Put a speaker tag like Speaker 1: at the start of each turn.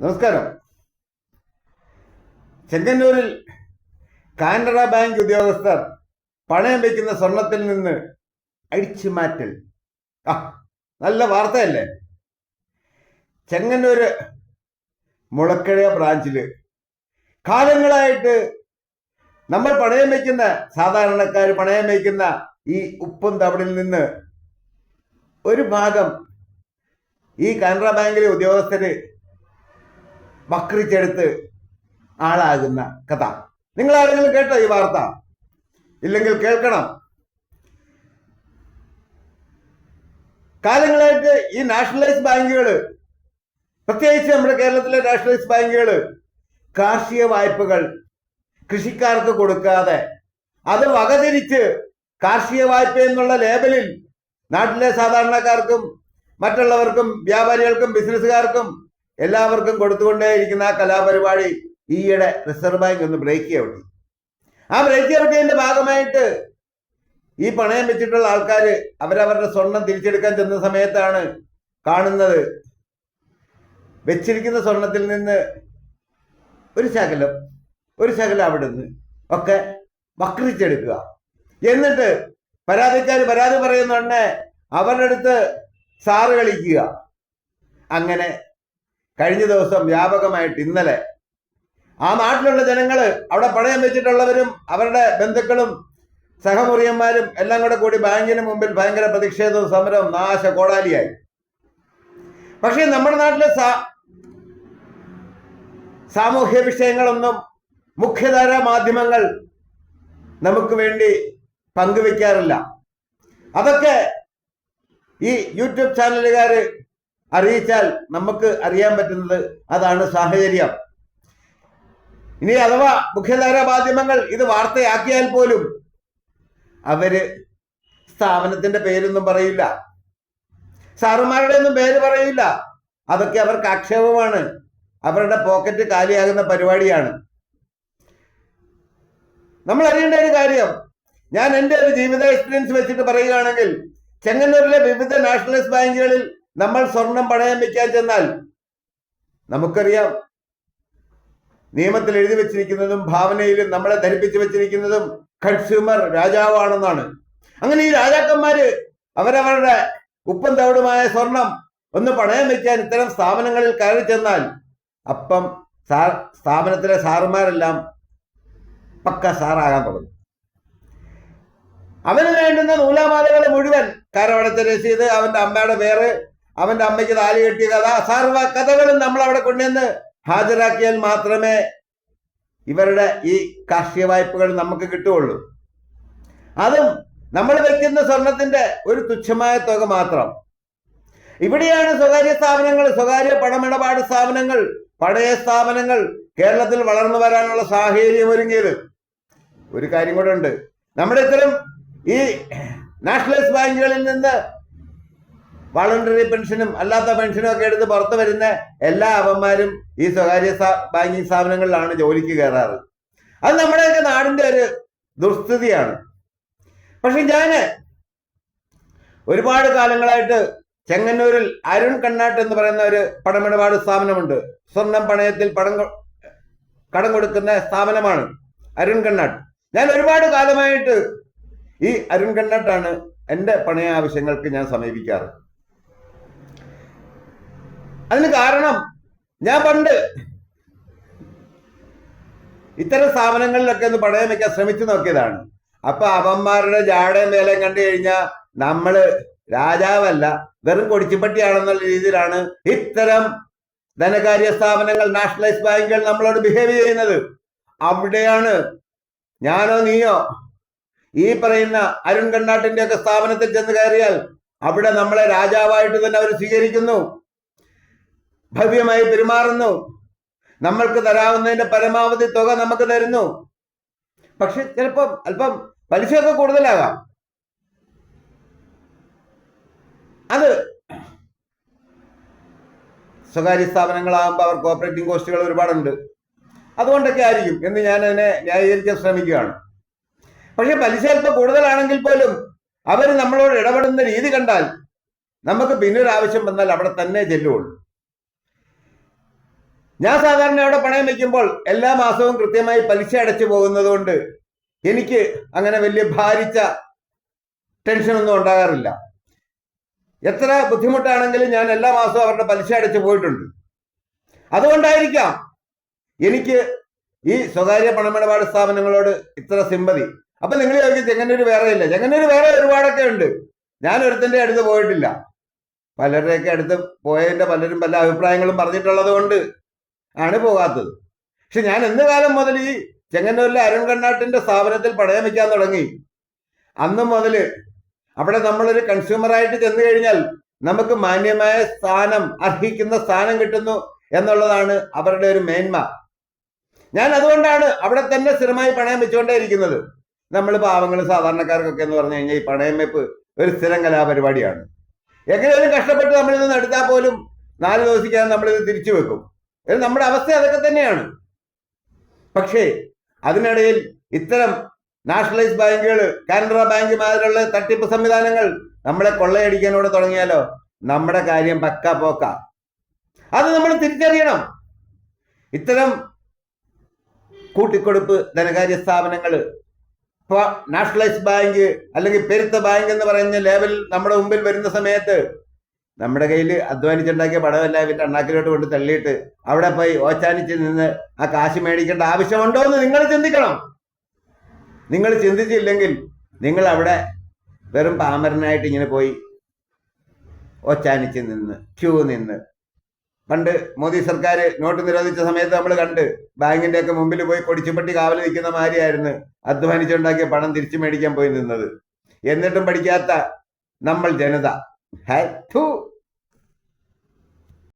Speaker 1: നമസ്കാരം. ചെങ്ങന്നൂരിൽ കാനറ ബാങ്ക് ഉദ്യോഗസ്ഥർ പണയം വയ്ക്കുന്ന സ്വർണത്തിൽ നിന്ന് അടിച്ചു മാറ്റൽ. ആ നല്ല വാർത്തയല്ലേ? ചെങ്ങന്നൂര് മുളക്കഴ ബ്രാഞ്ചിൽ കാലങ്ങളായിട്ട് നമ്മൾ പണയം വയ്ക്കുന്ന സാധാരണക്കാർ പണയം വയ്ക്കുന്ന ഈ ഉപ്പും തവിടിൽ നിന്ന് ഒരു ഭാഗം ഈ കാനറ ബാങ്കിലെ ഉദ്യോഗസ്ഥര് വക്രിച്ചെടുത്ത് ആളാകുന്ന കഥ. നിങ്ങൾ ആരെങ്കിലും കേട്ടോ ഈ വാർത്ത? ഇല്ലെങ്കിൽ കേൾക്കണം. കാലങ്ങളായിട്ട് ഈ നാഷണലൈസ് ബാങ്കുകൾ പ്രത്യേകിച്ച് നമ്മുടെ കേരളത്തിലെ നാഷണലൈസ് ബാങ്കുകൾ കാർഷിക വായ്പകൾ കൃഷിക്കാർക്ക് കൊടുക്കാതെ അത് വകതിരിച്ച് കാർഷിക വായ്പ എന്നുള്ള ലേബലിൽ നാട്ടിലെ സാധാരണക്കാർക്കും മറ്റുള്ളവർക്കും വ്യാപാരികൾക്കും ബിസിനസ്സുകാർക്കും എല്ലാവർക്കും കൊടുത്തുകൊണ്ടേയിരിക്കുന്ന ആ കലാപരിപാടി ഈയിടെ റിസർവ് ബാങ്ക് ഒന്ന് ബ്രേക്ക് ചെയ്യപ്പെട്ടു ആ ബ്രേക്ക് ചെയ്യപ്പെട്ടതിന്റെ ഭാഗമായിട്ട് ഈ പണയം വെച്ചിട്ടുള്ള ആൾക്കാർ അവരവരുടെ സ്വർണം തിരിച്ചെടുക്കാൻ ചെന്ന സമയത്താണ് കാണുന്നത്. വെച്ചിരിക്കുന്ന സ്വർണത്തിൽ നിന്ന് ഒരു ശകലം ഒരു ശകലം അവിടെ നിന്ന് ഒക്കെ വക്രിച്ചെടുക്കുക. എന്നിട്ട് പരാതിക്കാർ പരാതി പറയുന്നുണ്ട് അവരുടെ അടുത്ത് സാറ് കളിക്കുക. അങ്ങനെ കഴിഞ്ഞ ദിവസം വ്യാപകമായിട്ട് ഇന്നലെ ആ നാട്ടിലുള്ള ജനങ്ങൾ അവിടെ പണയം വെച്ചിട്ടുള്ളവരും അവരുടെ ബന്ധുക്കളും സഹമുറിയന്മാരും എല്ലാം കൂടെ കൂടി ബാങ്കിന് മുമ്പിൽ ഭയങ്കര പ്രതിഷേധവും സമരവും നാശ കോടാലിയായി പക്ഷേ നമ്മുടെ നാട്ടിലെ സാ സാമൂഹ്യ വിഷയങ്ങളൊന്നും മുഖ്യധാര മാധ്യമങ്ങൾ നമുക്ക് വേണ്ടി പങ്കുവെക്കാറില്ല. അതൊക്കെ ഈ യൂട്യൂബ് ചാനലുകാർ അറിയിച്ചാൽ നമുക്ക് അറിയാൻ പറ്റുന്നത് അതാണ് സാഹചര്യം. ഇനി അഥവാ മുഖ്യധാര മാധ്യമങ്ങൾ ഇത് വാർത്തയാക്കിയാൽ പോലും അവർ സ്ഥാപനത്തിന്റെ പേരൊന്നും പറയില്ല. സാറുമാരുടെ ഒന്നും പേര് പറയില്ല. അതൊക്കെ അവർക്ക് ആക്ഷേപമാണ്. അവരുടെ പോക്കറ്റ് കാലിയാകുന്ന പരിപാടിയാണ്. നമ്മൾ അറിയേണ്ട ഒരു കാര്യം. ഞാൻ എന്റെ ഒരു ജീവിത എക്സ്പീരിയൻസ് വെച്ചിട്ട് പറയുകയാണെങ്കിൽ ചെങ്ങന്നൂരിലെ വിവിധ നാഷണലിസ്റ്റ് ബാങ്കുകളിൽ നമ്മൾ സ്വർണം പണയം വെക്കാൻ ചെന്നാൽ നമുക്കറിയാം നിയമത്തിൽ എഴുതി വെച്ചിരിക്കുന്നതും ഭാവനയിലും നമ്മളെ ധരിപ്പിച്ചു വെച്ചിരിക്കുന്നതും കൺസ്യൂമർ രാജാവാണെന്നാണ്. അങ്ങനെ ഈ രാജാക്കന്മാര് അവരവരുടെ ഉപ്പം തവിടുമായ സ്വർണം ഒന്ന് പണയം വെക്കാൻ ഇത്തരം സ്ഥാപനങ്ങളിൽ കയറി ചെന്നാൽ അപ്പം സ്ഥാപനത്തിലെ സാറുമാരെല്ലാം പക്ക സാറാകാൻ തുടങ്ങും. അവന് വേണ്ടുന്ന നൂലാമാലകൾ മുഴുവൻ കരവടത്തെ രസീത് അവന്റെ അമ്മയുടെ പേര് അവന്റെ അമ്മയ്ക്ക് താലി കെട്ടിയ കഥ സർവ കഥകളും നമ്മൾ അവിടെ കൊണ്ടുവന്ന് ഹാജരാക്കിയാൽ മാത്രമേ ഇവരുടെ ഈ കാർഷിക വായ്പകൾ നമുക്ക് കിട്ടുകയുള്ളൂ. അതും നമ്മൾ വെക്കുന്ന സ്വർണത്തിന്റെ ഒരു തുച്ഛമായ തുക മാത്രം. ഇവിടെയാണ് സ്വകാര്യ സ്ഥാപനങ്ങൾ സ്വകാര്യ പണമിടപാട് സ്ഥാപനങ്ങൾ പഴയ സ്ഥാപനങ്ങൾ കേരളത്തിൽ വളർന്നു വരാനുള്ള സാഹചര്യം ഒരുങ്ങിയത്. ഒരു കാര്യം കൂടെ ഉണ്ട്. നമ്മുടെ ഇത്തരം ഈ നാഷണലൈസ് ബാങ്കുകളിൽ നിന്ന് വളണ്ടറി പെൻഷനും അല്ലാത്ത പെൻഷനും ഒക്കെ എടുത്ത് പുറത്തു വരുന്ന എല്ലാ അവന്മാരും ഈ സ്വകാര്യ ബാങ്കിങ് സ്ഥാപനങ്ങളിലാണ് ജോലിക്ക് കയറാറ്. അത് നമ്മുടെയൊക്കെ നാടിന്റെ ഒരു ദുസ്ഥിതിയാണ്. പക്ഷെ ഞാൻ ഒരുപാട് കാലങ്ങളായിട്ട് ചെങ്ങന്നൂരിൽ അരുൺ കണ്ണാട്ട് എന്ന് പറയുന്ന ഒരു പണമിടപാട് സ്ഥാപനമുണ്ട്. സ്വർണം പണയത്തിൽ പണം കടം കൊടുക്കുന്ന സ്ഥാപനമാണ് അരുൺ കണ്ണാട്ട്. ഞാൻ ഒരുപാട് കാലമായിട്ട് ഈ അരുൺ കണ്ണാട്ടാണ് എന്റെ പണയ ആവശ്യങ്ങൾക്ക് ഞാൻ സമീപിക്കാറ്. അതിന് കാരണം ഞാൻ പണ്ട് ഇത്തരം സ്ഥാപനങ്ങളിലൊക്കെ ഒന്ന് പണയം വെക്കാൻ ശ്രമിച്ചു നോക്കിയതാണ്. അപ്പൊ അവന്മാരുടെ ജാടയും വേലയും കണ്ടു കഴിഞ്ഞാൽ നമ്മൾ രാജാവല്ല വെറും കൊടിച്ചുപട്ടിയാണെന്നുള്ള രീതിയിലാണ് ഇത്തരം ധനകാര്യ സ്ഥാപനങ്ങൾ നാഷണലൈസ് ബാങ്കുകൾ നമ്മളോട് ബിഹേവ് ചെയ്യുന്നത്. അവിടെയാണ് ഞാനോ നീയോ ഈ പറയുന്ന അരുൺ കണ്ണാട്ടിന്റെ ഒക്കെ സ്ഥാപനത്തിൽ ചെന്ന് കയറിയാൽ അവിടെ നമ്മളെ രാജാവായിട്ട് തന്നെ അവർ സ്വീകരിക്കുന്നു. ഭവ്യമായി പെരുമാറുന്നു. നമ്മൾക്ക് തരാവുന്നതിന്റെ പരമാവധി തുക നമുക്ക് തരുന്നു. പക്ഷെ ചിലപ്പോ അല്പം പലിശയൊക്കെ കൂടുതലാകാം. അത് സ്വകാര്യ സ്ഥാപനങ്ങളാകുമ്പോൾ അവർക്ക് ഓപ്പറേറ്റിംഗ് കോസ്റ്റുകൾ ഒരുപാടുണ്ട്. അതുകൊണ്ടൊക്കെ ആയിരിക്കും എന്ന് ഞാൻ അതിനെ ന്യായീകരിക്കാൻ ശ്രമിക്കുകയാണ്. പക്ഷെ പലിശ അല്പം കൂടുതലാണെങ്കിൽ പോലും അവർ നമ്മളോട് ഇടപെടുന്ന രീതി കണ്ടാൽ നമുക്ക് പിന്നൊരു ആവശ്യം വന്നാൽ അവിടെ തന്നെ ചെല്ലുള്ളൂ. ഞാൻ സാധാരണ അവിടെ പണയം വയ്ക്കുമ്പോൾ എല്ലാ മാസവും കൃത്യമായി പലിശ അടച്ചു പോകുന്നത് കൊണ്ട് എനിക്ക് അങ്ങനെ വലിയ ഭാരിച്ച ടെൻഷനൊന്നും ഉണ്ടാകാറില്ല. എത്ര ബുദ്ധിമുട്ടാണെങ്കിലും ഞാൻ എല്ലാ മാസവും അവരുടെ പലിശ അടച്ചു പോയിട്ടുണ്ട്. അതുകൊണ്ടായിരിക്കാം എനിക്ക് ഈ സ്വകാര്യ പണമിടപാട് സ്ഥാപനങ്ങളോട് ഇത്ര സിമ്പതി അപ്പൊ നിങ്ങൾ ചോദിക്കും ചെങ്ങന്നൂര് വേറെ ഇല്ല. ചെങ്ങന്നൂര് വേറെ ഒരുപാടൊക്കെ ഉണ്ട്. ഞാൻ ഒരുത്തിന്റെ അടുത്ത് പോയിട്ടില്ല. പലരുടെയൊക്കെ അടുത്ത് പോയതിന്റെ പലരും പല അഭിപ്രായങ്ങളും പറഞ്ഞിട്ടുള്ളത് കൊണ്ട് ആണ് പോകാത്തത്. പക്ഷെ ഞാൻ എന്ന് കാലം മുതൽ ഈ ചെങ്ങന്നൂരിലെ അരുൺ കണ്ണാട്ടിന്റെ സ്ഥാപനത്തിൽ പടയം വെക്കാൻ തുടങ്ങി? അന്ന് മുതൽ അവിടെ നമ്മളൊരു കൺസ്യൂമറായിട്ട് ചെന്ന് കഴിഞ്ഞാൽ നമുക്ക് മാന്യമായ സ്ഥാനം അർഹിക്കുന്ന സ്ഥാനം കിട്ടുന്നു എന്നുള്ളതാണ് അവരുടെ ഒരു മേന്മ. ഞാൻ അതുകൊണ്ടാണ് അവിടെ തന്നെ സ്ഥിരമായി പണയം വെച്ചുകൊണ്ടേ ഇരിക്കുന്നത്. നമ്മൾ പാവങ്ങൾ സാധാരണക്കാർക്കൊക്കെ എന്ന് പറഞ്ഞു കഴിഞ്ഞാൽ ഈ പണയം വെപ്പ് ഒരു സ്ഥിരം കലാപരിപാടിയാണ്. എങ്ങനെയൊരു കഷ്ടപ്പെട്ട് നമ്മളിൽ നിന്ന് എടുത്താൽ പോലും നാല് ദിവസിക്കാൻ നമ്മളിത് തിരിച്ചു വെക്കും. നമ്മുടെ അവസ്ഥ അതൊക്കെ തന്നെയാണ്. പക്ഷേ അതിനിടയിൽ ഇത്തരം നാഷണലൈസ് ബാങ്കുകൾ കാനറ ബാങ്ക് മാതിരിയുള്ള തട്ടിപ്പ് സംവിധാനങ്ങൾ നമ്മളെ കൊള്ളയടിക്കാനോട് തുടങ്ങിയാലോ? നമ്മുടെ കാര്യം പക്ക പോക്ക. അത് നമ്മൾ തിരിച്ചറിയണം. ഇത്തരം കൂട്ടിക്കൊടുപ്പ് ധനകാര്യ സ്ഥാപനങ്ങൾ ഇപ്പോൾ നാഷണലൈസ് ബാങ്ക് അല്ലെങ്കിൽ പെരുത്ത ബാങ്ക് എന്ന് പറയുന്ന ലേവൽ നമ്മുടെ മുമ്പിൽ വരുന്ന സമയത്ത് നമ്മുടെ കയ്യിൽ അധ്വാനിച്ചുണ്ടാക്കിയ പടമല്ല ഇവന്റെ അണ്ണാക്കിലോട്ട് കൊണ്ട് തള്ളിയിട്ട് അവിടെ പോയി ഓച്ചാനിച്ച് നിന്ന് ആ കാശ് മേടിക്കേണ്ട ആവശ്യമുണ്ടോ എന്ന് നിങ്ങൾ ചിന്തിക്കണം. നിങ്ങൾ ചിന്തിച്ചില്ലെങ്കിൽ നിങ്ങൾ അവിടെ വെറും പാമരനായിട്ട് ഇങ്ങനെ പോയി ഒച്ചാനിച്ച് നിന്ന് ക്യൂ നിന്ന്. പണ്ട് മോദി സർക്കാർ നോട്ട് നിരോധിച്ച സമയത്ത് നമ്മൾ കണ്ട് ബാങ്കിന്റെ ഒക്കെ മുമ്പിൽ പോയി കൊടിച്ചുപട്ടി കാവൽ നിൽക്കുന്ന മാതിരിയായിരുന്നു അധ്വാനിച്ചുണ്ടാക്കിയ പണം തിരിച്ചു മേടിക്കാൻ പോയി നിന്നത്. എന്നിട്ടും പഠിക്കാത്ത നമ്മൾ ജനത. had tu.